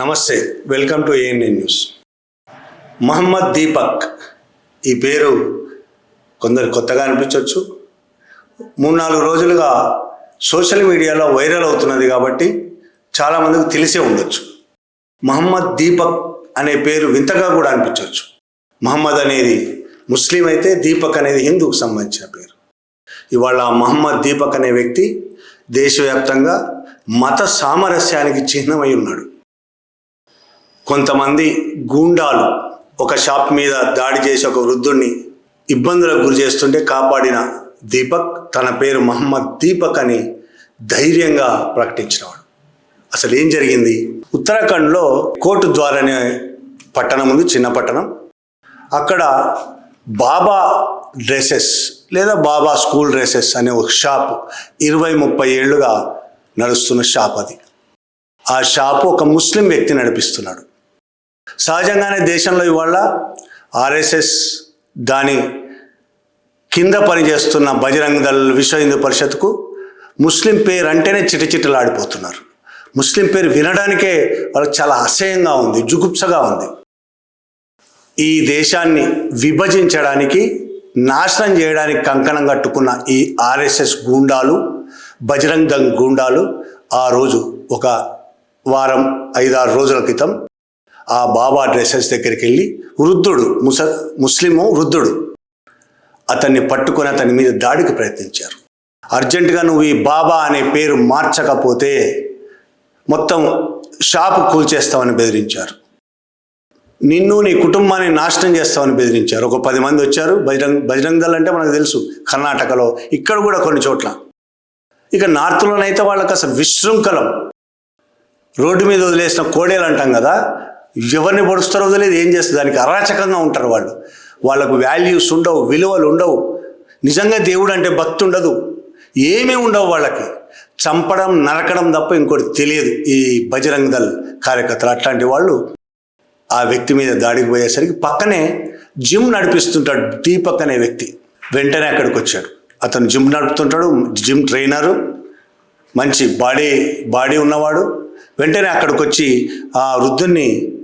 నమస్తే welcome to ANN news Mohammed Deepak ఈ పేరు కొందరు కొత్తగా అనిపించవచ్చు మూడు నాలుగు రోజులుగా సోషల్ మీడియాలో వైరల్ అవుతున్నది కాబట్టి చాలామందికి తెలిసే ఉండొచ్చు. మహమ్మద్ దీపక్ అనే పేరు వింతగా కూడా అనిపించవచ్చు మహమ్మద్ అనేది ముస్లిం అయితే దీపక్ అనేది హిందూకు సంబంధించిన పేరు. ఇవాళ మహమ్మద్ దీపక్ అనే వ్యక్తి దేశవ్యాప్తంగా మత సామరస్యానికి చిహ్నమై ఉన్నాడు. కొంతమంది గూండాలు ఒక షాప్ మీద దాడి చేసి ఒక వృద్ధుణ్ణి ఇబ్బందులకు గురి చేస్తుంటే కాపాడిన దీపక్ తన పేరు మహమ్మద్ దీపక్ అని ధైర్యంగా ప్రకటించినవాడు. అసలు ఏం జరిగింది? ఉత్తరాఖండ్లో కోటు ద్వారానే అనే పట్టణం ఉంది చిన్న పట్టణం. అక్కడ బాబా డ్రెస్సెస్ లేదా బాబా స్కూల్ డ్రెస్సెస్ అనే ఒక షాప్ ఇరవై ముప్పై ఏళ్ళుగా నడుస్తున్న షాప్ అది. ఆ షాపు ఒక ముస్లిం వ్యక్తి నడిపిస్తున్నాడు. సహజంగానే దేశంలో ఇవాళ ఆర్ఎస్ఎస్ దాని కింద పనిచేస్తున్న బజరంగ్ దళ్ విశ్వ హిందూ పరిషత్కు ముస్లిం పేరు అంటేనే చిటచిటలాడిపోతున్నారు ముస్లిం పేరు వినడానికే వాళ్ళకి చాలా అసహ్యంగా ఉంది జుగుప్సగా ఉంది. ఈ దేశాన్ని విభజించడానికి నాశనం చేయడానికి కంకణం కట్టుకున్న ఈ ఆర్ఎస్ఎస్ గూండాలు బజరంగ్ దంగ్ గూండాలు ఆ రోజు ఒక వారం ఐదారు రోజుల క్రితం ఆ బాబా డ్రెస్సెస్ దగ్గరికి వెళ్ళి వృద్ధుడు ముస ముస్లిము వృద్ధుడు. అతన్ని పట్టుకొని అతని మీద దాడికి ప్రయత్నించారు. అర్జెంటుగా నువ్వు ఈ బాబా అనే పేరు మార్చకపోతే మొత్తం షాపు కూల్చేస్తామని బెదిరించారు. నిన్ను నీ కుటుంబాన్ని నాశనం చేస్తామని బెదిరించారు. ఒక పది మంది వచ్చారు. బజరంగ్ బజరంగ్ దళ్ అంటే మనకు తెలుసు కర్ణాటకలో ఇక్కడ కూడా కొన్ని చోట్ల. ఇక నార్త్లోనైతే వాళ్ళకి అసలు విశృంఖలం. రోడ్డు మీద వదిలేసిన కోడేలు అంటాం కదా ఎవరిని పొడుస్తారో తెలియదు ఏం చేస్తారు? దానికి అరాచకంగా ఉంటారు వాళ్ళు. వాళ్ళకు వాల్యూస్ ఉండవు విలువలు ఉండవు. నిజంగా దేవుడు అంటే భక్తి ఉండదు. ఏమీ ఉండవు వాళ్ళకి. చంపడం నరకడం తప్ప ఇంకోటి తెలియదు ఈ బజరంగ్ దళ్ కార్యకర్తలు. అట్లాంటి వాళ్ళు ఆ వ్యక్తి మీద దాడికి పోయేసరికి పక్కనే జిమ్ నడిపిస్తుంటాడు దీపక్ అనే వ్యక్తి. వెంటనే అక్కడికి వచ్చాడు. అతను జిమ్ నడుపుతుంటాడు జిమ్ ట్రైనరు మంచి బాడీ బాడీ ఉన్నవాడు. వెంటనే అక్కడికి వచ్చి ఆ వృద్ధుణ్ణి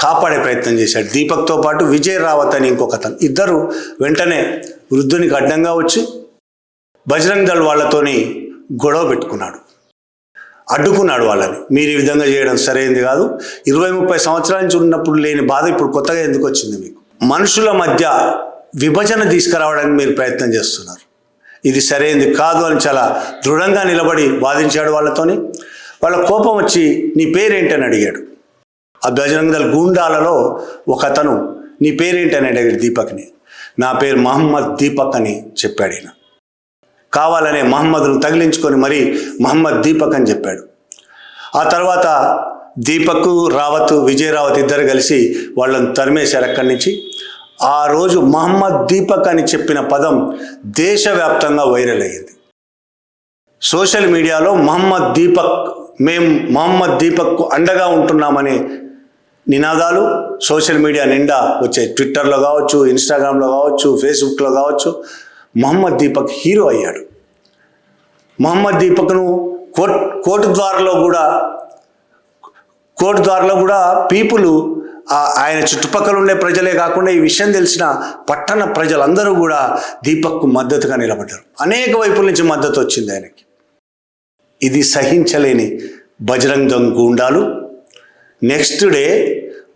కాపాడే ప్రయత్నం చేశాడు. దీపక్తో పాటు విజయ్ రావత్ అని ఇంకొక అతను. ఇద్దరు వెంటనే వృద్ధునికి అడ్డంగా వచ్చి బజరంగ్ దళ్ వాళ్ళతోని గొడవ పెట్టుకున్నాడు. అడ్డుకున్నాడు వాళ్ళని. మీరు ఈ విధంగా చేయడం సరైనది కాదు. ఇరవై ముప్పై సంవత్సరాల నుంచి ఉన్నప్పుడు లేని బాధ ఇప్పుడు కొత్తగా ఎందుకు వచ్చింది మీకు? మనుషుల మధ్య విభజన తీసుకురావడానికి మీరు ప్రయత్నం చేస్తున్నారు. ఇది సరైనది కాదు అని చాలా దృఢంగా నిలబడి వాదించాడు వాళ్ళతోని. వాళ్ళ కోపం వచ్చి నీ పేరేంటని అడిగాడు. ఆ బజరంగల్ దళ్ గూండాలలో ఒక అతను నీ పేరేంటని అడిగాడు దీపక్ని. నా పేరు మహమ్మద్ దీపక్ అని చెప్పాడు ఈయన. కావాలనే మహమ్మద్ను తగిలించుకొని మరీ మహమ్మద్ దీపక్ అని చెప్పాడు. ఆ తర్వాత దీపక్ రావత్ విజయ్ రావత్ ఇద్దరు కలిసి వాళ్ళని తరిమేశారు అక్కడి నుంచి. ఆ రోజు మహమ్మద్ దీపక్ అని చెప్పిన పదం దేశవ్యాప్తంగా వైరల్ అయ్యింది. సోషల్ మీడియాలో మహమ్మద్ దీపక్ మేం మహమ్మద్ దీపక్కు అండగా ఉంటున్నామనే నినాదాలు సోషల్ మీడియా నిండా వచ్చాయి ట్విట్టర్లో కావచ్చు ఇన్స్టాగ్రామ్లో కావచ్చు ఫేస్బుక్లో కావచ్చు. మహమ్మద్ దీపక్ హీరో అయ్యాడు. మహమ్మద్ దీపక్ను కోట్ కోర్టు ద్వారలో కూడా కోర్టు ద్వారలో కూడా పీపుల్ ఆయన చుట్టుపక్కల ఉండే ప్రజలే కాకుండా ఈ విషయం తెలిసిన పట్టణ ప్రజలందరూ కూడా దీపక్కు మద్దతుగా నిలబడ్డారు. అనేక వైపుల నుంచి మద్దతు వచ్చింది ఆయనకి. ఇది సహించలేని బజరంగ్ గూండాలు. నెక్స్ట్ డే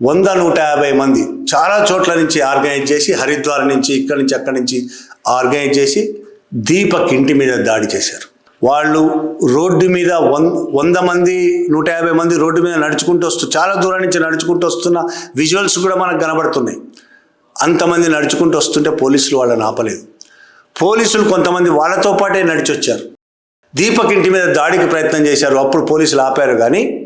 వంద నూట యాభై మంది చాలా చోట్ల నుంచి ఆర్గనైజ్ చేసి హరిద్వార్ నుంచి ఇక్కడి నుంచి అక్కడి నుంచి ఆర్గనైజ్ చేసి దీపక్ ఇంటి మీద దాడి చేశారు. వాళ్ళు రోడ్డు మీద వన్ వంద మంది నూట యాభై మంది రోడ్డు మీద నడుచుకుంటూ వస్తూ చాలా దూరం నుంచి నడుచుకుంటూ వస్తున్న విజువల్స్ కూడా మనకు కనబడుతున్నాయి. అంతమంది నడుచుకుంటూ వస్తుంటే పోలీసులు వాళ్ళని ఆపలేదు. పోలీసులు కొంతమంది వాళ్ళతో పాటే నడిచొచ్చారు. దీపక్ ఇంటి మీద దాడికి ప్రయత్నం చేశారు. అప్పుడు పోలీసులు ఆపారు కానీ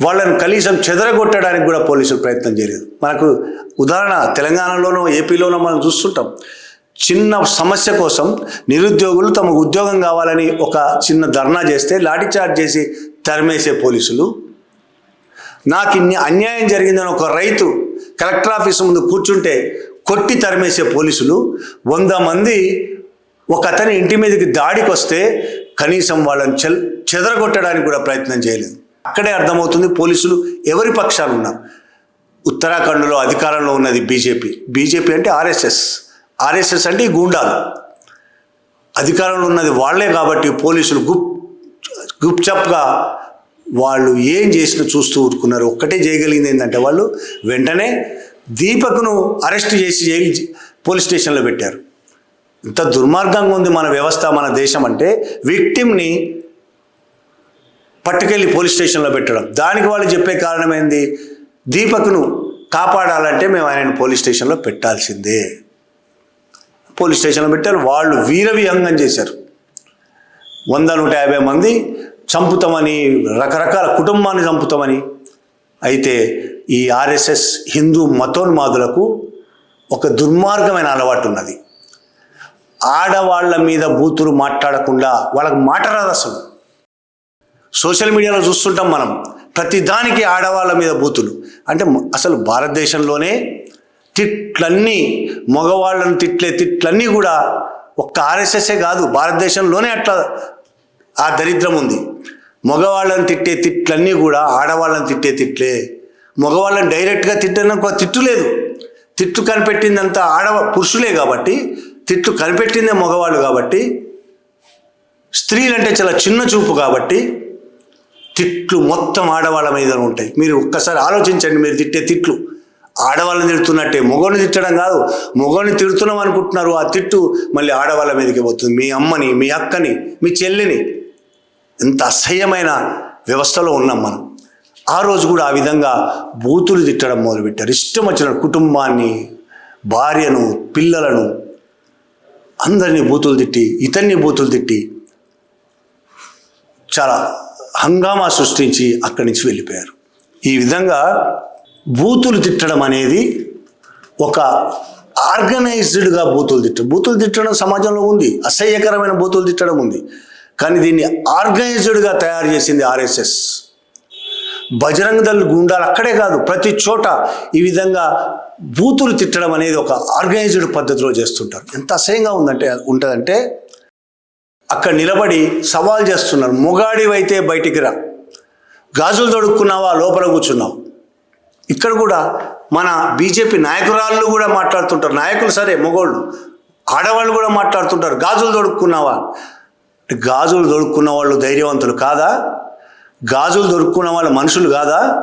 వాళ్ళని కనీసం చెదరగొట్టడానికి కూడా పోలీసులు ప్రయత్నం చేయలేదు. మనకు ఉదాహరణ తెలంగాణలోనో ఏపీలోనో మనం చూస్తుంటాం. చిన్న సమస్య కోసం నిరుద్యోగులు తమ ఉద్యోగం కావాలని ఒక చిన్న ధర్నా చేస్తే లాఠీచార్జ్ చేసి తరిమేసే పోలీసులు. నాకు ఇన్ని అన్యాయం జరిగిందని ఒక రైతు కలెక్టర్ ఆఫీస్ ముందు కూర్చుంటే కొట్టి తరిమేసే పోలీసులు. వంద మంది ఒక అతని ఇంటి మీదకి దాడికి వస్తే కనీసం వాళ్ళని చెల్ చెదరగొట్టడానికి కూడా ప్రయత్నం చేయలేదు. అక్కడే అర్థమవుతుంది పోలీసులు ఎవరి పక్షాలు ఉన్నారు ఉత్తరాఖండ్లో అధికారంలో ఉన్నది బీజేపీ. బీజేపీ అంటే ఆర్ఎస్ఎస్. ఆర్ఎస్ఎస్ అంటే ఈ గూండాలు. అధికారంలో ఉన్నది వాళ్ళే కాబట్టి పోలీసులు గుప్ గుప్చప్గా వాళ్ళు ఏం చేసినా చూస్తూ ఊరుకున్నారు ఒక్కటే చేయగలిగింది ఏంటంటే వాళ్ళు వెంటనే దీపక్ను అరెస్ట్ చేసి జైలు పోలీస్ స్టేషన్లో పెట్టారు. ఇంత దుర్మార్గంగా ఉంది మన వ్యవస్థ మన దేశం అంటే విక్టిమ్ని పట్టుకెళ్ళి పోలీస్ స్టేషన్లో పెట్టడం. దానికి వాళ్ళు చెప్పే కారణం ఏంది? దీపక్ను కాపాడాలంటే మేము ఆయనను పోలీస్ స్టేషన్లో పెట్టాల్సిందే. పోలీస్ స్టేషన్లో పెట్టారు. వాళ్ళు వీరవిహంగం చేశారు. వంద నూట యాభై మంది చంపుతామని రకరకాల కుటుంబాన్ని చంపుతామని. అయితే ఈ ఆర్ఎస్ఎస్ హిందూ మతోన్మాదులకు ఒక దుర్మార్గమైన అలవాటు ఉన్నది. ఆడవాళ్ళ మీద బూతులు మాట్లాడకుండా వాళ్ళకి మాట రాదు అసలు. సోషల్ మీడియాలో చూస్తుంటాం మనం. ప్రతిదానికి ఆడవాళ్ళ మీద బూతులు. అంటే అసలు భారతదేశంలోనే తిట్లన్నీ మగవాళ్ళను తిట్లే తిట్లన్నీ కూడా ఒక్క ఆర్ఎస్ఎస్ఏ కాదు భారతదేశంలోనే అట్లా ఆ దరిద్రం ఉంది. మగవాళ్ళని తిట్టే తిట్లన్నీ కూడా ఆడవాళ్ళని తిట్టే తిట్లే. మగవాళ్ళని డైరెక్ట్గా తిట్టడానికి తిట్టు లేదు. తిట్టు కనిపెట్టిందంతా ఆడవ పురుషులే కాబట్టి తిట్టు కనిపెట్టిందే మగవాళ్ళు కాబట్టి స్త్రీలంటే చాలా చిన్న చూపు కాబట్టి తిట్లు మొత్తం ఆడవాళ్ళ మీద ఉంటాయి. మీరు ఒక్కసారి ఆలోచించండి మీరు తిట్టే తిట్లు. ఆడవాళ్ళని తిడుతున్నట్టే మొగోని తిట్టడం కాదు. మొగోని తిడుతున్నాం అనుకుంటున్నారు ఆ తిట్టు మళ్ళీ ఆడవాళ్ళ మీదకి పోతుంది. మీ అమ్మని మీ అక్కని మీ చెల్లిని. ఎంత అసహ్యమైన వ్యవస్థలో ఉన్నాం మనం. ఆ రోజు కూడా ఆ విధంగా బూతులు తిట్టడం మొదలుపెట్టారు. ఇష్టం వచ్చిన కుటుంబాన్ని భార్యను పిల్లలను అందరినీ బూతులు తిట్టి ఇతన్ని బూతులు తిట్టి చాలా హంగామా సృష్టించి అక్కడి నుంచి వెళ్ళిపోయారు. ఈ విధంగా బూతులు తిట్టడం అనేది ఒక ఆర్గనైజ్డ్గా బూతులు తిట్టడం బూతులు తిట్టడం సమాజంలో ఉంది. అసహ్యకరమైన బూతులు తిట్టడం ఉంది. కానీ దీన్ని ఆర్గనైజ్డ్గా తయారు చేసింది ఆర్ఎస్ఎస్. బజరంగ దళ్ గుండాలు అక్కడే కాదు ప్రతి చోట ఈ విధంగా బూతులు తిట్టడం అనేది ఒక ఆర్గనైజ్డ్ పద్ధతిలో చేస్తుంటారు. ఎంత అసహ్యంగా ఉందంటే ఉంటుందంటే అక్కడ నిలబడి సవాల్ చేస్తున్నారు. మొగాడివైతే బయటికి రా. గాజులు తొడుక్కున్నావా? లోపల కూర్చున్నావు. ఇక్కడ కూడా మన బీజేపీ నాయకురాళ్ళు కూడా మాట్లాడుతుంటారు. నాయకులు సరే మొగోళ్ళు. ఆడవాళ్ళు కూడా మాట్లాడుతుంటారు. గాజులు తొడుక్కున్నావా? గాజులు దొడుక్కున్న వాళ్ళు ధైర్యవంతులు కాదా? గాజులు దొరుక్కున్న వాళ్ళ మనుషులు కాదా?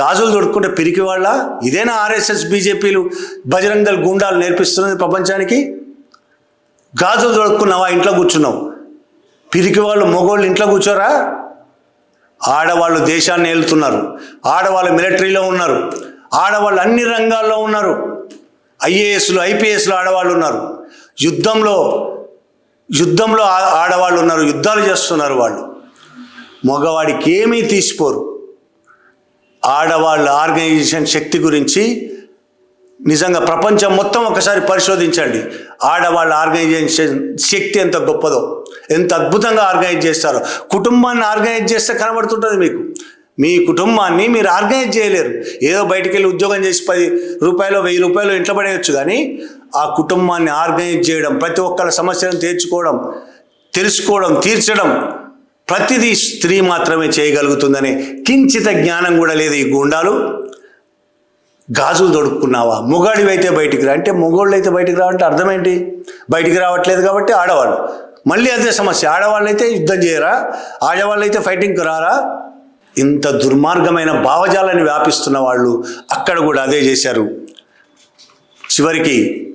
గాజులు దొడుక్కుంటే పిరికి వాళ్ళ? ఇదేనా ఆర్ఎస్ఎస్ బీజేపీలు బజరంగ దళ్ గుండాలు నేర్పిస్తున్నది ప్రపంచానికి? గాజులు దొడుక్కున్నావా ఇంట్లో కూర్చున్నావు. పిరికి వాళ్ళు మగోళ్ళు ఇంట్లో కూర్చోరా? ఆడవాళ్ళు దేశాన్ని ఏలుతున్నారు. ఆడవాళ్ళు మిలిటరీలో ఉన్నారు. ఆడవాళ్ళు అన్ని రంగాల్లో ఉన్నారు. ఐఏఎస్లు ఐపీఎస్లు ఆడవాళ్ళు ఉన్నారు. యుద్ధంలో యుద్ధంలో ఆడవాళ్ళు ఉన్నారు. యుద్ధాలు చేస్తున్నారు వాళ్ళు. మగవాడికి ఏమీ తీసిపోరు. ఆడవాళ్ళ ఆర్గనైజేషన్ శక్తి గురించి నిజంగా ప్రపంచం మొత్తం ఒకసారి పరిశోధించండి. ఆడవాళ్ళ ఆర్గనైజేషన్ శక్తి ఎంత గొప్పదో ఎంత అద్భుతంగా ఆర్గనైజ్ చేస్తారో. కుటుంబాన్ని ఆర్గనైజ్ చేస్తే కనబడుతుంటుంది మీకు. మీ కుటుంబాన్ని మీరు ఆర్గనైజ్ చేయలేరు. ఏదో బయటికి వెళ్ళి ఉద్యోగం చేసి పది రూపాయలు వెయ్యి రూపాయలు ఇంట్లో పడేయచ్చు కానీ ఆ కుటుంబాన్ని ఆర్గనైజ్ చేయడం ప్రతి ఒక్కరి సమస్యలను తీర్చుకోవడం తెలుసుకోవడం తీర్చడం ప్రతిదీ స్త్రీ మాత్రమే చేయగలుగుతుందనే కించిత జ్ఞానం కూడా లేదు ఈ గుండాలు. గాజులు తొడుక్కున్నావా మొగాడివైతే బయటికి రా. అంటే మొగోళ్ళు అయితే బయటికి రావంటే అర్థం ఏంటి బయటికి రావట్లేదు కాబట్టి ఆడవాళ్ళు. మళ్ళీ అదే సమస్య. ఆడవాళ్ళు అయితే యుద్ధం చేయరా? ఆడవాళ్ళు అయితే ఫైటింగ్కి రారా? ఇంత దుర్మార్గమైన భావజాలాన్ని వ్యాపిస్తున్న వాళ్ళు అక్కడ కూడా అదే చేశారు. చివరికి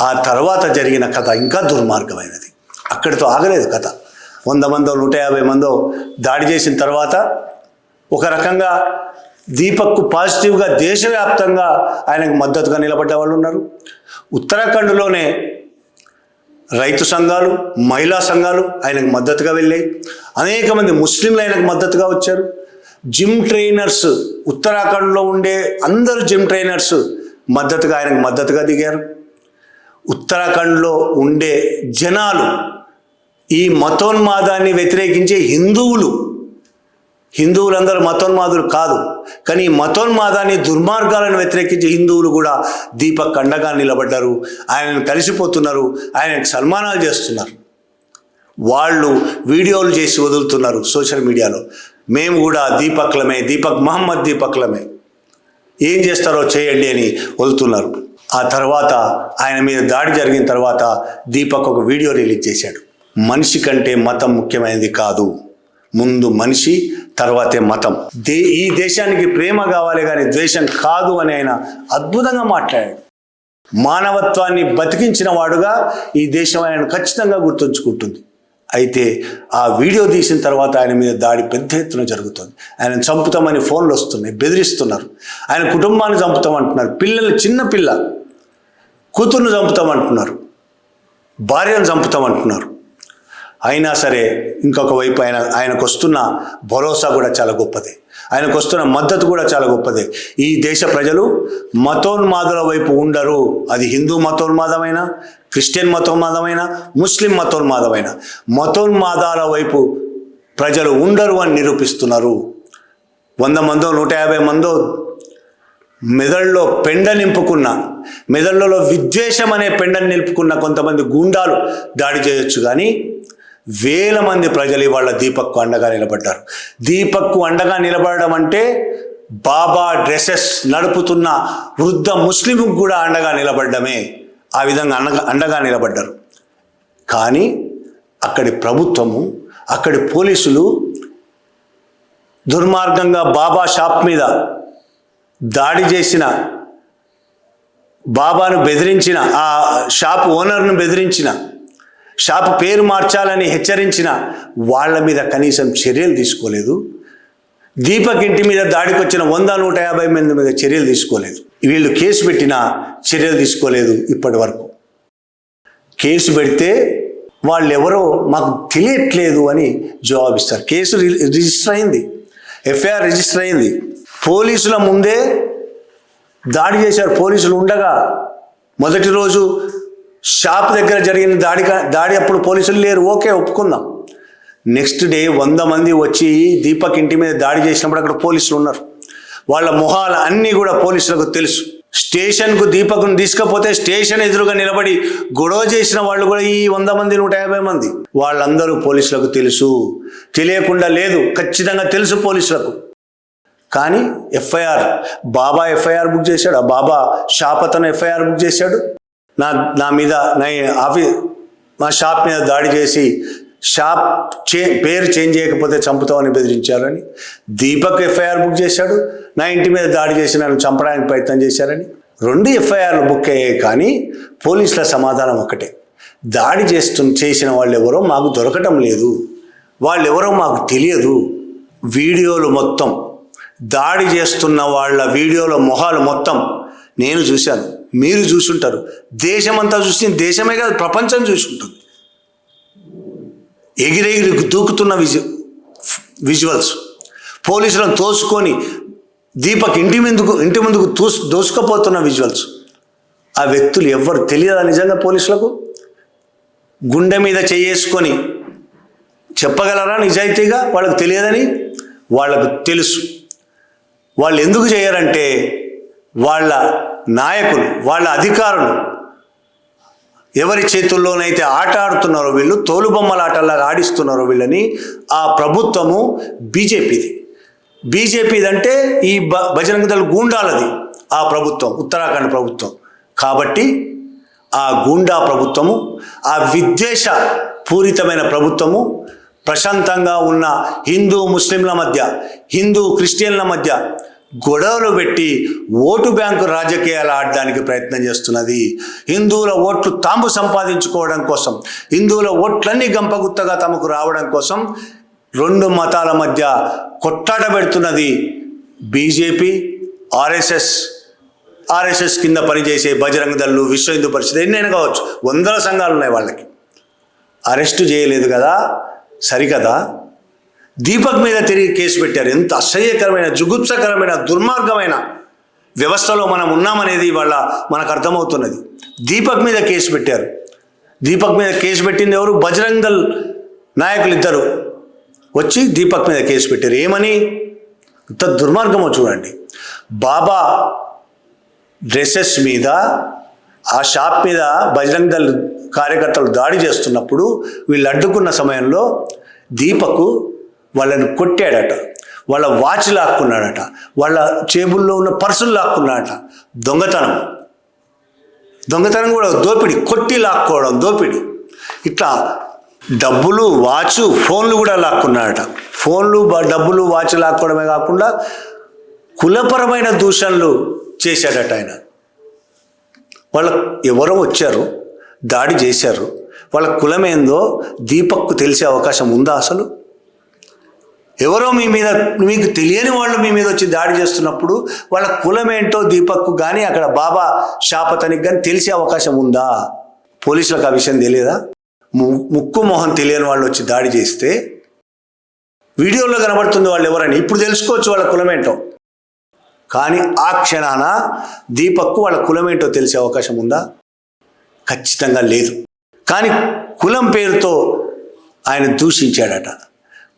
ఆ తర్వాత జరిగిన కథ ఇంకా దుర్మార్గమైనది. అక్కడితో ఆగలేదు కథ. వంద మందో నూట యాభై మందో దాడి చేసిన తర్వాత ఒక రకంగా దీపక్కు పాజిటివ్గా దేశవ్యాప్తంగా ఆయనకు మద్దతుగా నిలబడ్డ వాళ్ళు ఉన్నారు. ఉత్తరాఖండ్లోనే రైతు సంఘాలు మహిళా సంఘాలు ఆయనకు మద్దతుగా వెళ్ళాయి. అనేక మంది ముస్లింలు ఆయనకు మద్దతుగా వచ్చారు. జిమ్ ట్రైనర్స్ ఉత్తరాఖండ్లో ఉండే అందరు జిమ్ ట్రైనర్స్ మద్దతుగా ఆయనకు మద్దతుగా దిగారు. ఉత్తరాఖండ్లో ఉండే జనాలు ఈ మతోన్మాదాన్ని వ్యతిరేకించే హిందువులు హిందువులందరూ మతోన్మాదులు కాదు. కానీ ఈ మతోన్మాదాన్ని దుర్మార్గాలను వ్యతిరేకించి హిందువులు కూడా దీపక్ అండగా నిలబడ్డారు. ఆయనను కలిసిపోతున్నారు. ఆయనకు సన్మానాలు చేస్తున్నారు. వాళ్ళు వీడియోలు చేసి వదులుతున్నారు సోషల్ మీడియాలో. మేము కూడా దీపక్లమే దీపక్ మహమ్మద్ దీపక్లమే. ఏం చేస్తారో చేయండి అని వదులుతున్నారు. ఆ తర్వాత ఆయన మీద దాడి జరిగిన తర్వాత దీపక్ ఒక వీడియో రిలీజ్ చేశాడు. మనిషి కంటే మతం ముఖ్యమైనది కాదు. ముందు మనిషి తర్వాతే మతం. దే ఈ దేశానికి ప్రేమ కావాలి కానీ ద్వేషం కాదు అని ఆయన అద్భుతంగా మాట్లాడాడు. మానవత్వాన్ని బతికించిన వాడుగా ఈ దేశం ఆయన ఖచ్చితంగా గుర్తుంచుకుంటుంది. అయితే ఆ వీడియో తీసిన తర్వాత ఆయన మీద దాడి పెద్ద ఎత్తున జరుగుతుంది. ఆయన చంపుతామని ఫోన్లు వస్తున్నాయి బెదిరిస్తున్నారు. ఆయన కుటుంబాన్ని చంపుతామంటున్నారు పిల్లలు చిన్న పిల్ల కూతుర్ను చంపుతామంటున్నారు భార్యను చంపుతామంటున్నారు. అయినా సరే ఇంకొక వైపు ఆయన ఆయనకు వస్తున్న భరోసా కూడా చాలా గొప్పది. ఆయనకు వస్తున్న మద్దతు కూడా చాలా గొప్పదే. ఈ దేశ ప్రజలు మతోన్మాదుల వైపు ఉండరు. అది హిందూ మతోన్మాదమైనా క్రిస్టియన్ మతోన్మాదమైనా ముస్లిం మతోన్మాదమైనా. మతోన్మాదాల వైపు ప్రజలు ఉండరు అని నిరూపిస్తున్నారు. వంద మందో నూట యాభై మందో మెదడులో పెండ నింపుకున్న మెదళ్ళలో విద్వేషం అనే పెండని నిలుపుకున్న కొంతమంది గూండాలు దాడి చేయొచ్చు కానీ వేల మంది ప్రజలు ఇవాళ దీపక్కు అండగా నిలబడ్డారు. దీపక్కు అండగా నిలబడడం అంటే బాబా డ్రెస్సెస్ నడుపుతున్న వృద్ధ ముస్లింకు కూడా అండగా నిలబడ్డమే. ఆ విధంగా అండగా అండగా నిలబడ్డారు. కానీ అక్కడి ప్రభుత్వము అక్కడి పోలీసులు దుర్మార్గంగా బాబా షాప్ మీద దాడి చేసిన బాబాను బెదిరించిన ఆ షాప్ ఓనర్ను బెదిరించిన షాప్ పేరు మార్చాలని హెచ్చరించిన వాళ్ళ మీద కనీసం చర్యలు తీసుకోలేదు. దీపక్ ఇంటి మీద దాడికి వచ్చిన వంద నూట యాభై మంది మీద చర్యలు తీసుకోలేదు. వీళ్ళు కేసు పెట్టినా చర్యలు తీసుకోలేదు ఇప్పటి వరకు. కేసు పెడితే వాళ్ళు ఎవరో మాకు తెలియట్లేదు అని జవాబిస్తారు కేసు రి- రిజిస్టర్ అయింది. ఎఫ్ఐఆర్ రిజిస్టర్ అయింది. పోలీసుల ముందే దాడి చేశారు. పోలీసులు ఉండగా మొదటి రోజు షాప్ దగ్గర జరిగిన దాడి కా- దాడి అప్పుడు పోలీసులు లేరు. ఓకే ఒప్పుకుందాం. నెక్స్ట్ డే వంద మంది వచ్చి దీపక్ ఇంటి మీద దాడి చేసినప్పుడు అక్కడ పోలీసులు ఉన్నారు. వాళ్ళ మొహాలు అన్నీ కూడా పోలీసులకు తెలుసు. స్టేషన్కు దీపక్ను తీసుకపోతే స్టేషన్ ఎదురుగా నిలబడి గొడవ చేసిన వాళ్ళు కూడా ఈ వంద మంది నూట యాభై మంది. వాళ్ళందరూ పోలీసులకు తెలుసు. తెలియకుండా లేదు. ఖచ్చితంగా తెలుసు పోలీసులకు. కానీ ఎఫ్ఐఆర్ బాబా ఎఫ్ఐఆర్ బుక్ చేశాడు. ఆ బాబా షాప్ అతను ఎఫ్ఐఆర్ బుక్ చేశాడు. నా నా మీద నా ఆఫీ మా షాప్ మీద దాడి చేసి షాప్ చే పేరు చేంజ్ చేయకపోతే చంపుతామని బెదిరించారని దీపక్ ఎఫ్ఐఆర్ బుక్ చేశాడు నా ఇంటి మీద దాడి చేసి నన్ను చంపడానికి ప్రయత్నం చేశారని. రెండు ఎఫ్ఐఆర్లు బుక్ అయ్యాయి కానీ పోలీసుల సమాధానం ఒకటే దాడి చేస్తు చేసిన వాళ్ళు ఎవరో మాకు దొరకటం లేదు. వాళ్ళు ఎవరో మాకు తెలియదు. వీడియోలు మొత్తం. దాడి చేస్తున్న వాళ్ళ వీడియోల మొహాలు మొత్తం నేను చూశాను. మీరు చూసుంటారు. దేశమంతా చూసి దేశమే కాదు ప్రపంచం చూసి ఎగిరెగిరి దూకుతున్న విజు విజువల్స్ పోలీసులను తోసుకొని దీపక్ ఇంటి ముందుకు ఇంటి ముందుకు తోసు దోసుకుపోతున్న విజువల్స్ ఆ వ్యక్తులు ఎవ్వరు తెలియదా నిజంగా పోలీసులకు? గుండె మీద చేసుకొని చెప్పగలరా నిజాయితీగా? వాళ్ళకు తెలియదని? వాళ్ళకు తెలుసు. వాళ్ళు ఎందుకు చేయరంటే వాళ్ళ నాయకులు వాళ్ళ అధికారులు ఎవరి చేతుల్లోనైతే ఆట ఆడుతున్నారో వీళ్ళు తోలుబొమ్మలాటల్లా ఆడిస్తున్నారో వీళ్ళని ఆ ప్రభుత్వము బీజేపీది. బీజేపీది అంటే ఈ బ బజరంగ దళ గూండాలది ఆ ప్రభుత్వం ఉత్తరాఖండ్ ప్రభుత్వం. కాబట్టి ఆ గూండా ప్రభుత్వము ఆ విద్వేష పూరితమైన ప్రభుత్వము ప్రశాంతంగా ఉన్న హిందూ ముస్లింల మధ్య హిందూ క్రిస్టియన్ల మధ్య గొడవలు పెట్టి ఓటు బ్యాంకు రాజకీయాలు ఆడడానికి ప్రయత్నం చేస్తున్నది. హిందువుల ఓట్లు తాము సంపాదించుకోవడం కోసం హిందువుల ఓట్లన్నీ గంపగుత్తగా తమకు రావడం కోసం రెండు మతాల మధ్య కొట్టాట పెడుతున్నది బీజేపీ ఆర్ఎస్ఎస్. ఆర్ఎస్ఎస్ కింద పనిచేసే బజరంగ దళ్ళు విశ్వ హిందూ పరిషత్ ఎన్నైనా కావచ్చు వందల సంఘాలు ఉన్నాయి వాళ్ళకి. అరెస్టు చేయలేదు కదా? సరికదా? దీపక్ మీద తిరిగి కేసు పెట్టారు. ఎంత అసహ్యకరమైన జుగుప్సకరమైన దుర్మార్గమైన వ్యవస్థలో మనం ఉన్నామనేది వాళ్ళ మనకు అర్థమవుతున్నది. దీపక్ మీద కేసు పెట్టారు. దీపక్ మీద కేసు పెట్టింది ఎవరు? బజరంగల్ నాయకులు ఇద్దరు. వచ్చి దీపక్ మీద కేసు పెట్టారు. ఏమని? ఇంత దుర్మార్గమో చూడండి. బాబా డ్రెస్సెస్ మీద ఆ షాప్ మీద బజరంగ్ దళ్ కార్యకర్తలు దాడి చేస్తున్నప్పుడు వీళ్ళు అడ్డుకున్న సమయంలో దీపకు వాళ్ళని కొట్టాడట. వాళ్ళ వాచ్ లాక్కున్నాడట. వాళ్ళ చేబుల్లో ఉన్న పర్సులు లాక్కున్నాడట. దొంగతనం. దొంగతనం కూడా దోపిడి. కొట్టి లాక్కోవడం దోపిడి. ఇట్లా డబ్బులు వాచ్ ఫోన్లు కూడా లాక్కున్నాడట. ఫోన్లు డబ్బులు వాచ్ లాక్కోవడమే కాకుండా కులపరమైన దూషణలు చేశాడట ఆయన. వాళ్ళ ఎవరో వచ్చారు దాడి చేశారు. వాళ్ళ కులమేందో దీపక్కు తెలిసే అవకాశం ఉందా అసలు? ఎవరో మీ మీద మీకు తెలియని వాళ్ళు మీ మీద వచ్చి దాడి చేస్తున్నప్పుడు వాళ్ళ కులమేంటో దీపక్కు కానీ అక్కడ బాబా షాపతనికి కానీ తెలిసే అవకాశం ఉందా? పోలీసులకు ఆ విషయం తెలియదా? ము- ముక్కు మొహం తెలియని వాళ్ళు వచ్చి దాడి చేస్తే వీడియోలో కనబడుతుంది వాళ్ళు ఎవరని. ఇప్పుడు తెలుసుకోవచ్చు వాళ్ళ కులమేంటో కానీ ఆ క్షణాన దీపక్కు వాళ్ళ కులమేంటో తెలిసే అవకాశం ఉందా? ఖచ్చితంగా లేదు. కానీ కులం పేరుతో ఆయన దూషించాడట.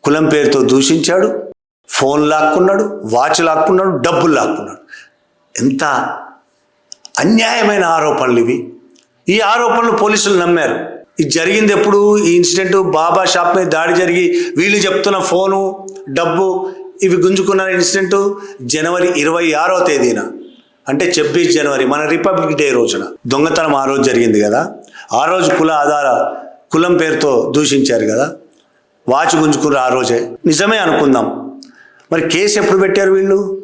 కులం పేరుతో దూషించాడు ఫోన్ లాక్కున్నాడు వాచ్ లాక్కున్నాడు డబ్బులు లాక్కున్నాడు. ఎంత అన్యాయమైన ఆరోపణలు ఇవి. ఈ ఆరోపణలు పోలీసులు నమ్మారు. ఇది జరిగింది ఎప్పుడు? ఈ ఇన్సిడెంట్ బాబా షాప్ మీద దాడి జరిగి వీళ్ళు చెప్తున్న ఫోను డబ్బు ఇవి గుంజుకున్న ఇన్సిడెంట్ జనవరి ఇరవై ఆరో తేదీన. అంటే ఛబ్బీస్ జనవరి మన రిపబ్లిక్ డే రోజున. దొంగతనం ఆ రోజు జరిగింది కదా. ఆ రోజు కుల ఆధార కులం పేరుతో దూషించారు కదా. వాచ్ గుంజుకుర్రు ఆ రోజే. నిజమే అనుకుందాం. మరి కేసు ఎప్పుడు పెట్టారు వీళ్ళు?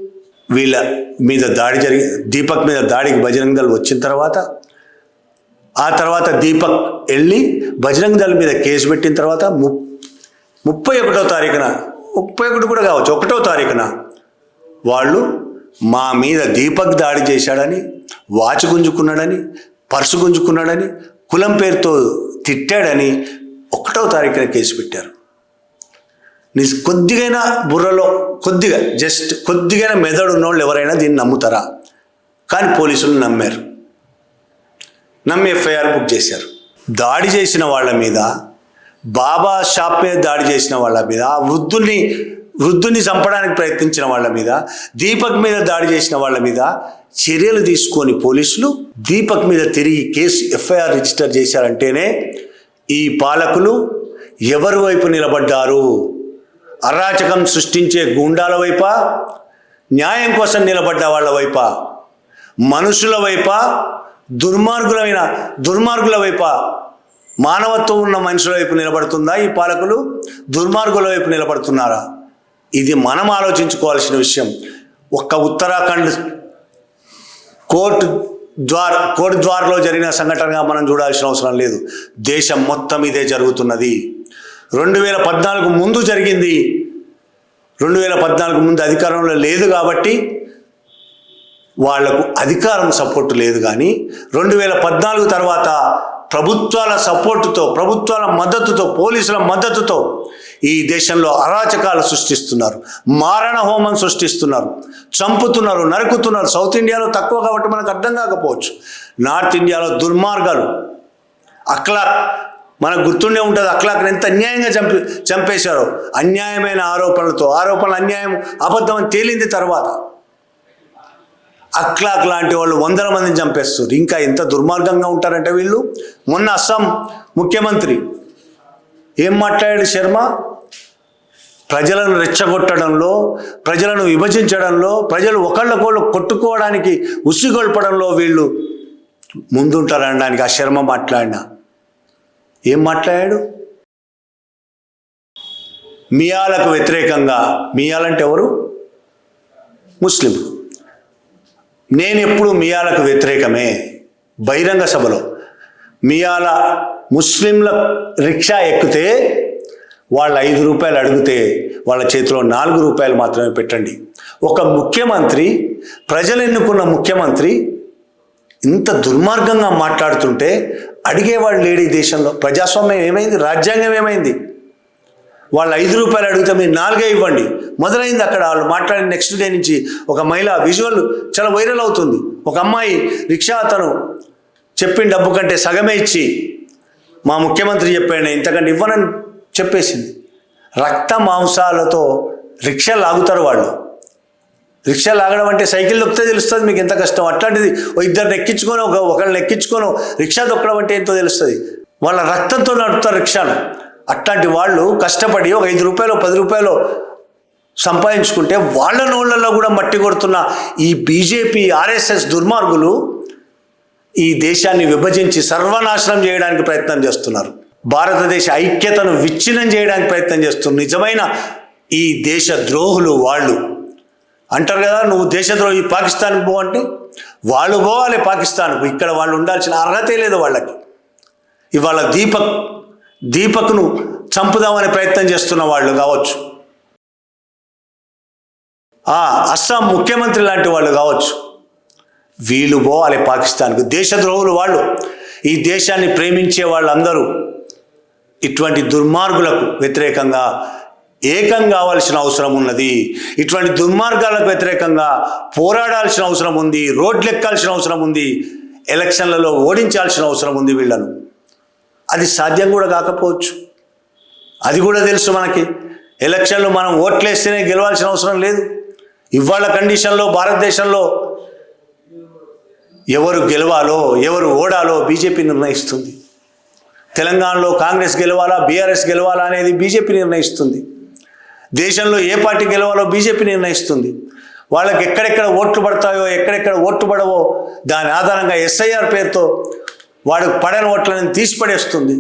వీళ్ళ మీద దాడి జరిగి దీపక్ మీద దాడికి బజరంగ దళ్ వచ్చిన తర్వాత? ఆ తర్వాత దీపక్ వెళ్ళి బజరంగ దళ్ మీద కేసు పెట్టిన తర్వాత ము ముప్పై ఒకటో తారీఖున ముప్పై ఒకటి కూడా కావచ్చు ఒకటో తారీఖున వాళ్ళు మా మీద దీపక్ దాడి చేశాడని వాచ్ గుంజుకున్నాడని పర్సు గుంజుకున్నాడని కులం పేరుతో తిట్టాడని ఒకటో తారీఖున కేసు పెట్టారు. నీ కొద్దిగైనా బుర్రలో కొద్దిగా జస్ట్ కొద్దిగైనా మెదడు ఉన్నోళ్ళు ఎవరైనా దీన్ని నమ్ముతారా? కానీ పోలీసులు నమ్మారు. నమ్మి ఎఫ్ఐఆర్ బుక్ చేశారు. దాడి చేసిన వాళ్ళ మీద బాబా షాప్ మీద దాడి చేసిన వాళ్ళ మీద ఆ వృద్ధుల్ని వృద్ధుని చంపడానికి ప్రయత్నించిన వాళ్ళ మీద దీపక్ మీద దాడి చేసిన వాళ్ళ మీద చర్యలు తీసుకొని పోలీసులు దీపక్ మీద తిరిగి కేసు ఎఫ్ఐఆర్ రిజిస్టర్ చేశారంటేనే ఈ పాలకులు ఎవరి వైపు నిలబడ్డారు? అరాచకం సృష్టించే గూండాల వైపా న్యాయం కోసం నిలబడ్డ వాళ్ళ వైపా మనుషుల వైపా దుర్మార్గులైన దుర్మార్గుల వైపా మానవత్వం ఉన్న మనుషుల వైపు నిలబడుతుందా ఈ పాలకులు? దుర్మార్గుల వైపు నిలబడుతున్నారా? ఇది మనం ఆలోచించుకోవాల్సిన విషయం. ఒక్క ఉత్తరాఖండ్ కోర్టు ద్వార కోర్టు ద్వారలో జరిగిన సంఘటనగా మనం చూడాల్సిన అవసరం లేదు. దేశం మొత్తం ఇదే జరుగుతున్నది. రెండు వేల పద్నాలుగు ముందు జరిగింది. రెండు వేల పద్నాలుగు ముందు అధికారంలో లేదు కాబట్టి వాళ్ళకు అధికారం సపోర్టు లేదు కానీ రెండు వేల పద్నాలుగు తర్వాత ప్రభుత్వాల సపోర్టుతో ప్రభుత్వాల మద్దతుతో పోలీసుల మద్దతుతో ఈ దేశంలో అరాచకాలు సృష్టిస్తున్నారు. మారణ హోమం సృష్టిస్తున్నారు. చంపుతున్నారు నరుకుతున్నారు. సౌత్ ఇండియాలో తక్కువ కాబట్టి మనకు అర్థం కాకపోవచ్చు. నార్త్ ఇండియాలో దుర్మార్గాలు అక్లాక్ మనకు గుర్తుండే ఉంటుంది అక్కడ ఎంత అన్యాయంగా చంపి చంపేశారో అన్యాయమైన ఆరోపణలతో ఆరోపణలు అన్యాయం అబద్ధం అని తేలింది తర్వాత. అక్లాక్ లాంటి వాళ్ళు వందల మందిని చంపేస్తారు ఇంకా ఎంత దుర్మార్గంగా ఉంటారంటే వీళ్ళు. మొన్న అస్సాం ముఖ్యమంత్రి ఏం మాట్లాడాడు శర్మ? ప్రజలను రెచ్చగొట్టడంలో ప్రజలను విభజించడంలో ప్రజలు ఒకళ్ళకొళ్ళు కొట్టుకోవడానికి ఉసిగొల్పడంలో వీళ్ళు ముందుంటారనడానికి ఆ శర్మ మాట్లాడిన ఏం మాట్లాడాడు? మియాలకు వ్యతిరేకంగా మియాలంటే ఎవరు? ముస్లింలు నేను ఎప్పుడు మియాలకు వ్యతిరేకమే? బహిరంగ సభలో. మియాల ముస్లింల రిక్షా ఎక్కితే వాళ్ళు ఐదు రూపాయలు అడిగితే వాళ్ళ చేతిలో నాలుగు రూపాయలు మాత్రమే పెట్టండి. ఒక ముఖ్యమంత్రి ప్రజలు ఎన్నుకున్న ముఖ్యమంత్రి ఇంత దుర్మార్గంగా మాట్లాడుతుంటే అడిగేవాళ్ళు లేడు ఈ దేశంలో. ప్రజాస్వామ్యం ఏమైంది? రాజ్యాంగం ఏమైంది? వాళ్ళు ఐదు రూపాయలు అడిగితే మీరు నాలుగే ఇవ్వండి. మొదలైంది అక్కడ వాళ్ళు మాట్లాడిన నెక్స్ట్ డే నుంచి ఒక మహిళ విజువల్ చాలా వైరల్ అవుతుంది. ఒక అమ్మాయి రిక్షా అతను చెప్పిన డబ్బు కంటే సగమే ఇచ్చి మా ముఖ్యమంత్రి చెప్పాడు ఇంతకంటే ఇవ్వనని చెప్పేసింది. రక్త మాంసాలతో రిక్షా లాగుతారు వాళ్ళు. రిక్షా లాగడం అంటే సైకిల్ దొక్కితే తెలుస్తుంది మీకు ఎంత కష్టం. అట్లాంటిది ఓ ఇద్దరిని ఎక్కించుకొని ఒక ఒకళ్ళని ఎక్కించుకొని రిక్షా దొక్కడం అంటే ఎంతో తెలుస్తుంది. వాళ్ళ రక్తంతో నడుపుతారు రిక్షాను అట్లాంటి వాళ్ళు కష్టపడి ఒక ఐదు రూపాయలు పది రూపాయలు సంపాదించుకుంటే వాళ్ళ నోళ్ళల్లో కూడా మట్టి కొడుతున్న ఈ బీజేపీ ఆర్ఎస్ఎస్ దుర్మార్గులు ఈ దేశాన్ని విభజించి సర్వనాశనం చేయడానికి ప్రయత్నం చేస్తున్నారు. భారతదేశ ఐక్యతను విచ్ఛిన్నం చేయడానికి ప్రయత్నం చేస్తున్నారు. నిజమైన ఈ దేశ ద్రోహులు వాళ్ళు. అంటారు కదా నువ్వు దేశద్రోహి పాకిస్తాన్కి పో అంటే వాళ్ళు పోవాలి పాకిస్తాన్కు ఇక్కడ వాళ్ళు ఉండాల్సిన అర్హతే లేదు వాళ్ళకి. ఇవాళ దీపక్ దీపక్ను చంపుదామనే ప్రయత్నం చేస్తున్న వాళ్ళు కావచ్చు. ఆ అస్సాం ముఖ్యమంత్రి లాంటి వాళ్ళు కావచ్చు. వీళ్ళు పోవాలి పాకిస్తాన్కు. దేశద్రోహులు వాళ్ళు. ఈ దేశాన్ని ప్రేమించే వాళ్ళందరూ ఇటువంటి దుర్మార్గులకు వ్యతిరేకంగా ఏకం కావాల్సిన అవసరం ఉన్నది. ఇటువంటి దుర్మార్గాలకు వ్యతిరేకంగా పోరాడాల్సిన అవసరం ఉంది. రోడ్లెక్కాల్సిన అవసరం ఉంది. ఎలక్షన్లలో ఓడించాల్సిన అవసరం ఉంది వీళ్ళను. అది సాధ్యం కూడా కాకపోవచ్చు. అది కూడా తెలుసు మనకి. ఎలక్షన్లు మనం ఓట్లేస్తేనే గెలవాల్సిన అవసరం లేదు. ఇవాళ కండిషన్లో భారతదేశంలో ఎవరు గెలవాలో ఎవరు ఓడాలో బీజేపీ నిర్ణయిస్తుంది. తెలంగాణలో కాంగ్రెస్ గెలవాలా బీఆర్ఎస్ గెలవాలా అనేది బీజేపీ నిర్ణయిస్తుంది. దేశంలో ఏ పార్టీ గెలవాలో బీజేపీ నిర్ణయిస్తుంది. వాళ్ళకి ఎక్కడెక్కడ ఓట్లు పడతాయో ఎక్కడెక్కడ ఓట్లు పడవో దాని ఆధారంగా ఎస్ఐఆర్ పేరుతో వాడు పడని ఓట్లను తీసిపడేస్తుంది.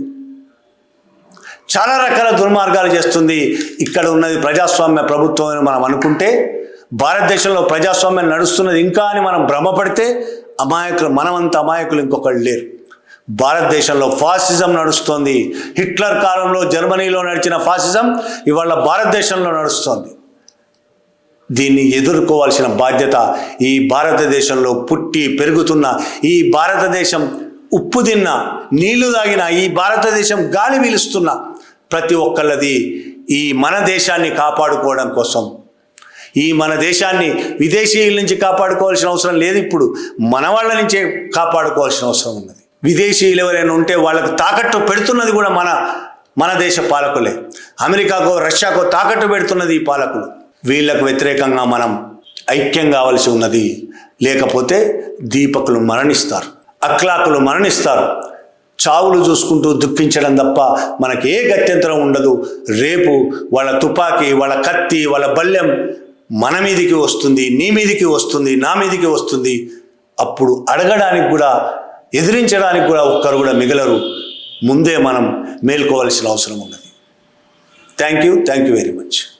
చాలా రకాల దుర్మార్గాలు చేస్తుంది. ఇక్కడ ఉన్నది ప్రజాస్వామ్య ప్రభుత్వం అని మనం అనుకుంటే భారతదేశంలో ప్రజాస్వామ్యం నడుస్తున్నది ఇంకా అని మనం భ్రమపడితే అమాయకులు మనమంత అమాయకులు ఇంకొకళ్ళు లేరు. భారతదేశంలో ఫాసిజం నడుస్తోంది. హిట్లర్ కాలంలో జర్మనీలో నడిచిన ఫాసిజం ఇవాళ భారతదేశంలో నడుస్తోంది. దీన్ని ఎదుర్కోవాల్సిన బాధ్యత ఈ భారతదేశంలో పుట్టి పెరుగుతున్న ఈ భారతదేశం ఉప్పు తిన్న నీళ్ళు తాగిన ఈ భారతదేశం గాలి వీలుస్తున్న ప్రతి ఒక్కళ్ళది ఈ మన దేశాన్ని కాపాడుకోవడం కోసం. ఈ మన దేశాన్ని విదేశీయుల నుంచి కాపాడుకోవాల్సిన అవసరం లేదు ఇప్పుడు. మన వాళ్ళ నుంచే కాపాడుకోవాల్సిన అవసరం ఉన్నది. విదేశీయులు ఎవరైనా ఉంటే వాళ్ళకు తాకట్టు పెడుతున్నది కూడా మన మన దేశ పాలకులే. అమెరికాకో రష్యాకో తాకట్టు పెడుతున్నది ఈ పాలకులు. వీళ్ళకు వ్యతిరేకంగా మనం ఐక్యం కావాల్సి ఉన్నది. లేకపోతే దీపకులు మరణిస్తారు. అక్లాకులు మరణిస్తారు. చావులు చూసుకుంటూ దుఃఖించడం తప్ప మనకి ఏ గత్యంతరం ఉండదు. రేపు వాళ్ళ తుపాకీ వాళ్ళ కత్తి వాళ్ళ బల్యం మన మీదికి వస్తుంది నీ మీదికి వస్తుంది నా మీదికి వస్తుంది. అప్పుడు అడగడానికి కూడా ఎదిరించడానికి కూడా ఒక్కరు కూడా మిగలరు. ముందే మనం మేల్కోవాల్సిన అవసరం ఉన్నది. Thank you thank you very much